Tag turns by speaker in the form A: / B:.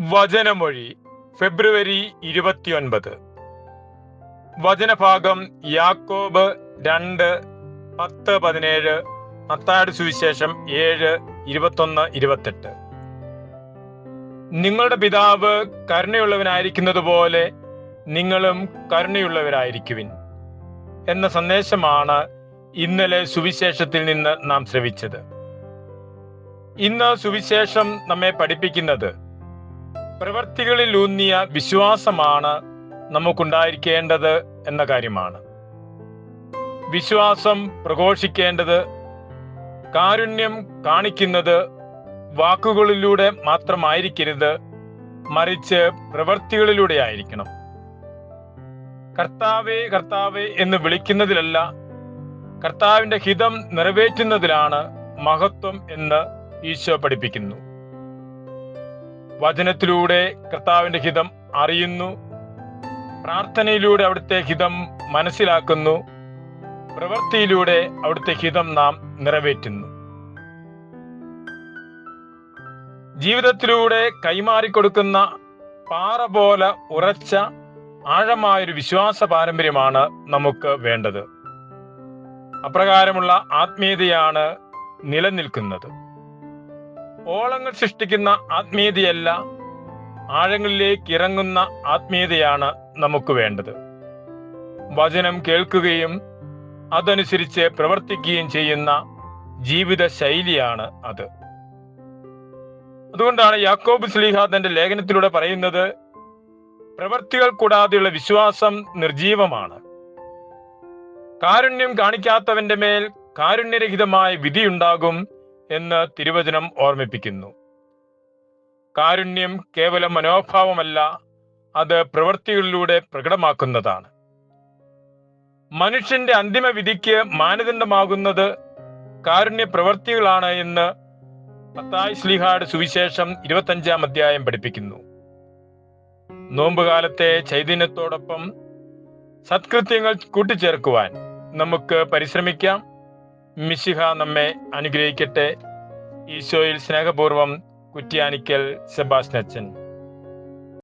A: വചനമൊഴി ഫെബ്രുവരി ഇരുപത്തിയൊൻപത്. വചനഭാഗം യാക്കോബ് രണ്ട് പത്ത് പതിനേഴ് മത്താട് സുവിശേഷം ഏഴ് ഇരുപത്തൊന്ന് ഇരുപത്തെട്ട്. നിങ്ങളുടെ പിതാവ് കരുണയുള്ളവനായിരിക്കുന്നത് പോലെ നിങ്ങളും കരുണയുള്ളവരായിരിക്കുവിൻ എന്ന സന്ദേശമാണ് ഇന്നലെ സുവിശേഷത്തിൽ നിന്ന് നാം ശ്രവിച്ചത്. ഇന്ന് സുവിശേഷം നമ്മെ പഠിപ്പിക്കുന്നത് പ്രവർത്തികളിൽ ഊന്നിയ വിശ്വാസമാണ് നമുക്കുണ്ടായിരിക്കേണ്ടത് എന്ന കാര്യമാണ്. വിശ്വാസം പ്രഘോഷിക്കേണ്ടത് കാരുണ്യം കാണിക്കുന്നത് വാക്കുകളിലൂടെ മാത്രമായിരിക്കരുത് മറിച്ച് പ്രവൃത്തികളിലൂടെ ആയിരിക്കണം. കർത്താവേ കർത്താവേ എന്ന് വിളിക്കുന്നതിലല്ല കർത്താവിന്റെ ഹിതം നിറവേറ്റുന്നതിലാണ് മഹത്വം എന്ന് ഈശോ പഠിപ്പിക്കുന്നു. വചനത്തിലൂടെ കർത്താവിന്റെ ഹിതം അറിയുന്നു. പ്രാർത്ഥനയിലൂടെ അവിടുത്തെ ഹിതം മനസ്സിലാക്കുന്നു. പ്രവൃത്തിയിലൂടെ അവിടുത്തെ ഹിതം നാം നിറവേറ്റുന്നു. ജീവിതത്തിലൂടെ കൈമാറിക്കൊടുക്കുന്ന പാറ പോലെ ഉറച്ച ആഴമായൊരു വിശ്വാസ പാരമ്പര്യമാണ് നമുക്ക് വേണ്ടത്. അപ്രകാരമുള്ള ആത്മീയതയാണ് നിലനിൽക്കുന്നത്. ഓളങ്ങൾ സൃഷ്ടിക്കുന്ന ആത്മീയതയല്ല ആഴങ്ങളിലേക്ക് ഇറങ്ങുന്ന ആത്മീയതയാണ് നമുക്ക് വേണ്ടത്. വചനം കേൾക്കുകയും അതനുസരിച്ച് പ്രവർത്തിക്കുകയും ചെയ്യുന്ന ജീവിത ശൈലിയാണ് അത്. അതുകൊണ്ടാണ് യാക്കോബ് സ്ലീഹ തന്റെ ലേഖനത്തിലൂടെ പറയുന്നത് പ്രവർത്തികൾ കൂടാതെയുള്ള വിശ്വാസം നിർജീവമാണ്. കാരുണ്യം കാണിക്കാത്തവന്റെ മേൽ കാരുണ്യരഹിതമായ വിധിയുണ്ടാകും എന്ന് തിരുവചനം ഓർമ്മിപ്പിക്കുന്നു. കാരുണ്യം കേവലം മനോഭാവമല്ല അത് പ്രവൃത്തികളിലൂടെ പ്രകടമാക്കുന്നതാണ്. മനുഷ്യന്റെ അന്തിമ വിധിക്ക് മാനദണ്ഡമാകുന്നത് കാരുണ്യ പ്രവൃത്തികളാണ് എന്ന് പത്തായ് സ്ലിഹാട് സുവിശേഷം ഇരുപത്തഞ്ചാം അധ്യായം പഠിപ്പിക്കുന്നു. നോമ്പുകാലത്തെ ചൈതന്യത്തോടൊപ്പം സത്കൃത്യങ്ങൾ കൂട്ടിച്ചേർക്കുവാൻ നമുക്ക് പരിശ്രമിക്കാം. മിശിഹ നമ്മെ അനുഗ്രഹിക്കട്ടെ. ഈശോയിൽ സ്നേഹപൂർവം കുറ്റിയാനിക്കൽ സെബാസ്റ്റ്യൻ